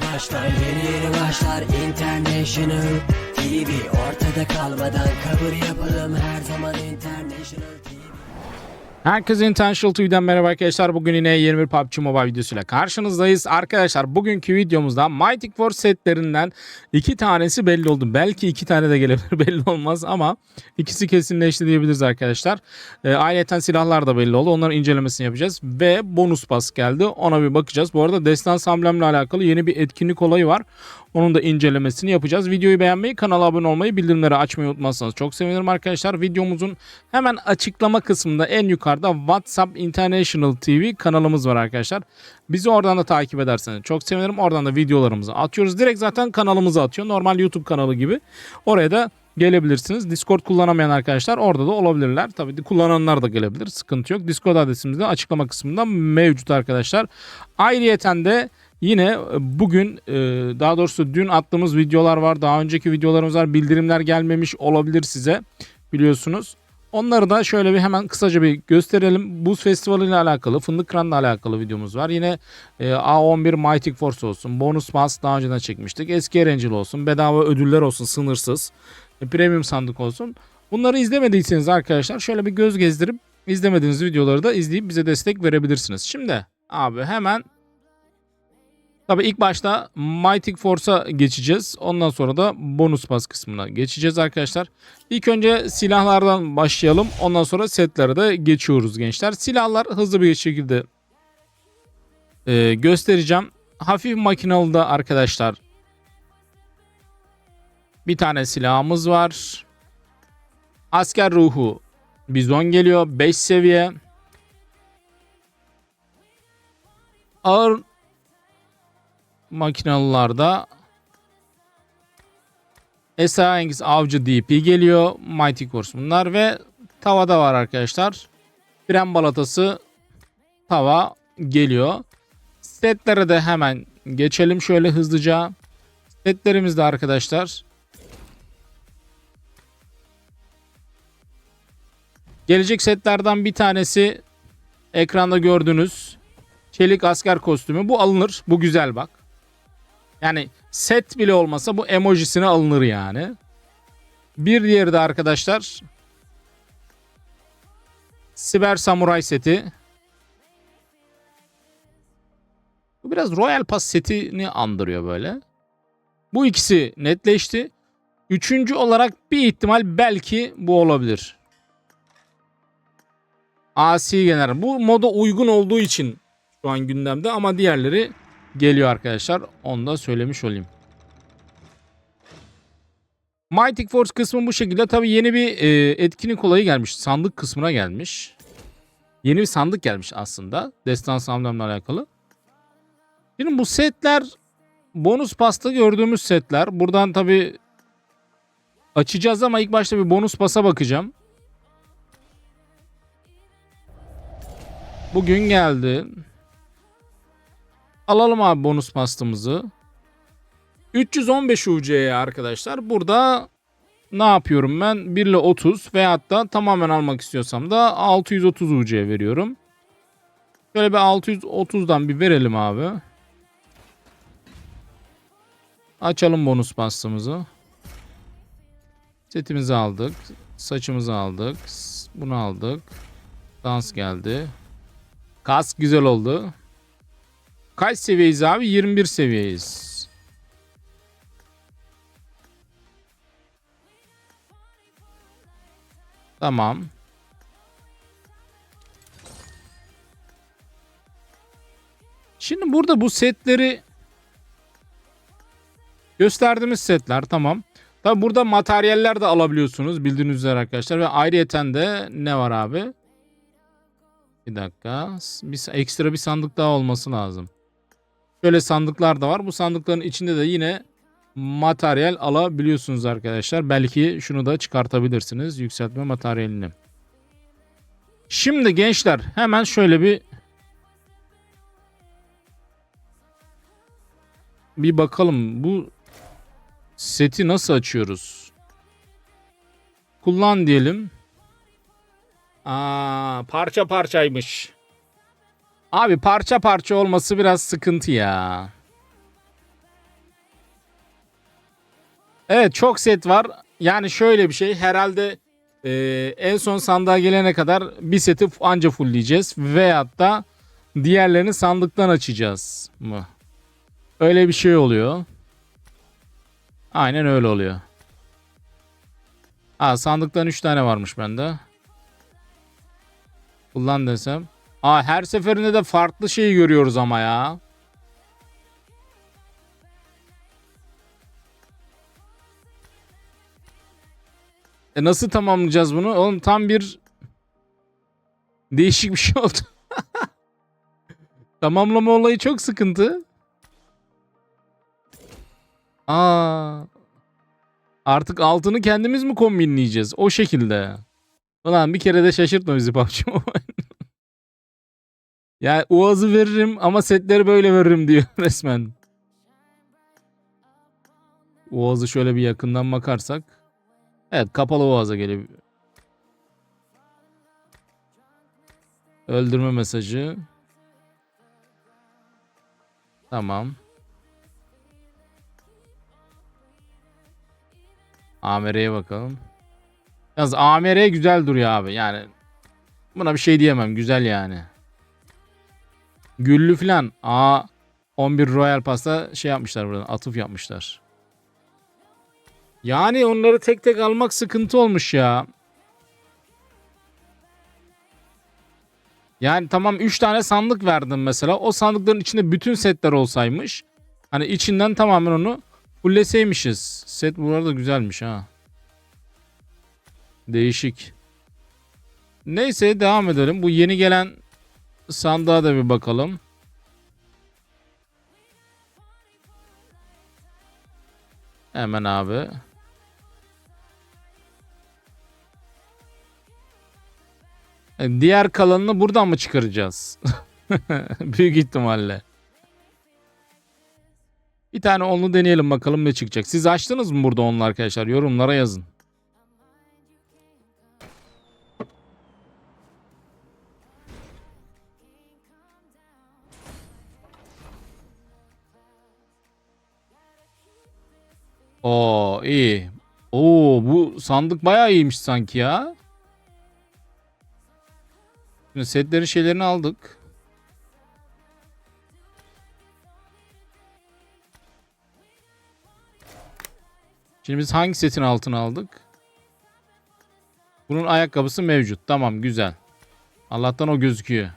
başlar Yeni yeni başlar. International TV Ortada kalmadan kabul yapalım. Her zaman International TV Herkese Intentional TV'den merhaba arkadaşlar. Bugün yine yeni bir PUBG Mobile videosuyla karşınızdayız. Arkadaşlar bugünkü videomuzda Mighty Force setlerinden iki tanesi belli oldu. Belki iki tane de gelebilir belli olmaz ama ikisi kesinleşti diyebiliriz arkadaşlar. E, ayrıca silahlar da belli oldu. Onların incelemesini yapacağız. Ve bonus pas geldi. Ona bir bakacağız. Bu arada Destan Amblem'le alakalı yeni bir etkinlik olayı var. Onun da incelemesini yapacağız. Videoyu beğenmeyi, kanala abone olmayı, bildirimleri açmayı unutmazsanız çok sevinirim arkadaşlar. Videomuzun hemen açıklama kısmında en yukarıda WhatsApp International TV kanalımız var arkadaşlar. Bizi oradan da takip ederseniz çok sevinirim. Oradan da videolarımızı atıyoruz. Direkt zaten kanalımıza atıyor. Normal YouTube kanalı gibi. Oraya da gelebilirsiniz. Discord kullanamayan arkadaşlar orada da olabilirler. Tabii kullananlar da gelebilir. Sıkıntı yok. Discord adresimiz de açıklama kısmında mevcut arkadaşlar. Ayrıyeten de Yine e, bugün e, daha doğrusu dün attığımız videolar var. Daha önceki videolarımız var. Bildirimler gelmemiş olabilir size biliyorsunuz. Onları da şöyle bir hemen kısaca bir gösterelim. Buz Festivali ile alakalı, Fındık Kıran'la alakalı videomuz var. Yine e, A11 Mighty Force olsun, Bonus Pass daha önceden çekmiştik. Eski Erencil olsun, bedava ödüller olsun sınırsız, e, premium sandık olsun. Bunları izlemediyseniz arkadaşlar şöyle bir göz gezdirip izlemediğiniz videoları da izleyip bize destek verebilirsiniz. Şimdi abi hemen Tabii ilk başta Mighty Force'a geçeceğiz. Ondan sonra da bonus pas kısmına geçeceğiz arkadaşlar. İlk önce silahlardan başlayalım. Ondan sonra setlere de geçiyoruz gençler. Silahlar hızlı bir şekilde e, göstereceğim. Hafif makinalıda arkadaşlar bir tane silahımız var. Asker ruhu bizon geliyor. 5 seviye. Ağır makinalılarda Esrarengiz Avcı DP geliyor. Mighty Course bunlar ve tavada var arkadaşlar. Fren balatası tava geliyor. Setlere de hemen geçelim şöyle hızlıca. Setlerimizde arkadaşlar. Gelecek setlerden bir tanesi ekranda gördüğünüz çelik asker kostümü. Bu alınır. Bu güzel bak. Yani set bile olmasa bu emojisine alınır yani. Bir diğeri de arkadaşlar Siber Samuray seti. Bu biraz Royal Pass setini andırıyor böyle. Bu ikisi netleşti. Üçüncü olarak bir ihtimal belki bu olabilir. Asi General. Bu moda uygun olduğu için şu an gündemde ama diğerleri geliyor arkadaşlar. Onu da söylemiş olayım. Mighty Force kısmı bu şekilde. Tabii yeni bir e, etkinlik olayı gelmiş. Sandık kısmına gelmiş. Yeni bir sandık gelmiş aslında. Destans hamlemle alakalı. Şimdi bu setler bonus pasta gördüğümüz setler. Buradan tabii açacağız ama ilk başta bir bonus pasa bakacağım. Bugün geldi. Alalım abi bonus pastımızı. 315 UC'ye arkadaşlar. Burada ne yapıyorum ben? 1 ile 30 veyahut da tamamen almak istiyorsam da 630 UC veriyorum. Şöyle bir 630'dan bir verelim abi. Açalım bonus pastımızı. Setimizi aldık. Saçımızı aldık. Bunu aldık. Dans geldi. Kask güzel oldu. Kaç seviyeyiz abi? 21 seviyeyiz. Tamam. Şimdi burada bu setleri gösterdiğimiz setler tamam. Tabi burada materyaller de alabiliyorsunuz bildiğiniz üzere arkadaşlar ve ayrıyeten de ne var abi? Bir dakika. Bir, ekstra bir sandık daha olması lazım. Şöyle sandıklar da var. Bu sandıkların içinde de yine materyal alabiliyorsunuz arkadaşlar. Belki şunu da çıkartabilirsiniz. Yükseltme materyalini. Şimdi gençler hemen şöyle bir bir bakalım bu seti nasıl açıyoruz? Kullan diyelim. Aa, parça parçaymış. Abi parça parça olması biraz sıkıntı ya. Evet çok set var. Yani şöyle bir şey herhalde e, en son sandığa gelene kadar bir seti anca fullleyeceğiz. Veyahut da diğerlerini sandıktan açacağız mı? Öyle bir şey oluyor. Aynen öyle oluyor. Aa sandıktan 3 tane varmış bende. Kullan desem. Aa her seferinde de farklı şeyi görüyoruz ama ya. E nasıl tamamlayacağız bunu? Oğlum tam bir değişik bir şey oldu. Tamamlama olayı çok sıkıntı. Aa. Artık altını kendimiz mi kombinleyeceğiz? O şekilde. Ulan bir kere de şaşırtma bizi PUBG. Ya Uaz'ı veririm ama setleri böyle veririm diyor resmen. Uaz'ı şöyle bir yakından bakarsak. Evet kapalı Uaz'a geliyor. Öldürme mesajı. Tamam. AMR'ye bakalım. Yalnız AMR güzel duruyor abi. Yani buna bir şey diyemem. Güzel yani. Güllü falan. Aa 11 Royal Pass'ta şey yapmışlar buradan. Atıf yapmışlar. Yani onları tek tek almak sıkıntı olmuş ya. Yani tamam 3 tane sandık verdim mesela. O sandıkların içinde bütün setler olsaymış. Hani içinden tamamen onu fulleseymişiz. Set bu arada güzelmiş ha. Değişik. Neyse devam edelim. Bu yeni gelen sandığa da bir bakalım. Hemen abi. E, Diğer kalanını buradan mı çıkaracağız? Büyük ihtimalle. Bir tane onlu deneyelim bakalım ne çıkacak. Siz açtınız mı burada onlu arkadaşlar? Yorumlara yazın. Oo iyi. Oo bu sandık bayağı iyiymiş sanki ya. Şimdi setlerin şeylerini aldık. Şimdi biz hangi setin altına aldık? Bunun ayakkabısı mevcut. Tamam güzel. Allah'tan o gözüküyor.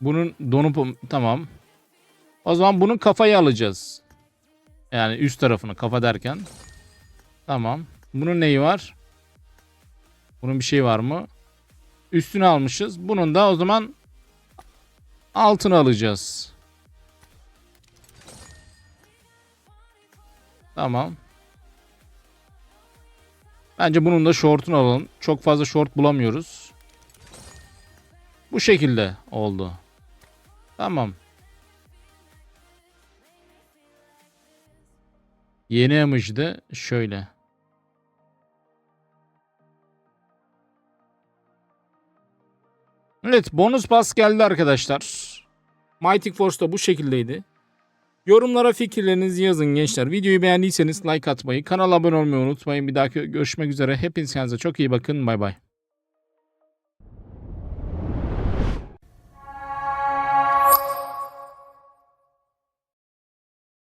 Bunun donup tamam. O zaman bunun kafayı alacağız. Yani üst tarafını kafa derken. Tamam. Bunun neyi var? Bunun bir şey var mı? Üstünü almışız. Bunun da o zaman altını alacağız. Tamam. Bence bunun da short'unu alalım. Çok fazla short bulamıyoruz. Bu şekilde oldu. Tamam. Yeni emoji şöyle. Evet bonus pas geldi arkadaşlar. Mighty Force da bu şekildeydi. Yorumlara fikirlerinizi yazın gençler. Videoyu beğendiyseniz like atmayı, kanala abone olmayı unutmayın. Bir dahaki görüşmek üzere. Hepiniz kendinize çok iyi bakın. Bay bay.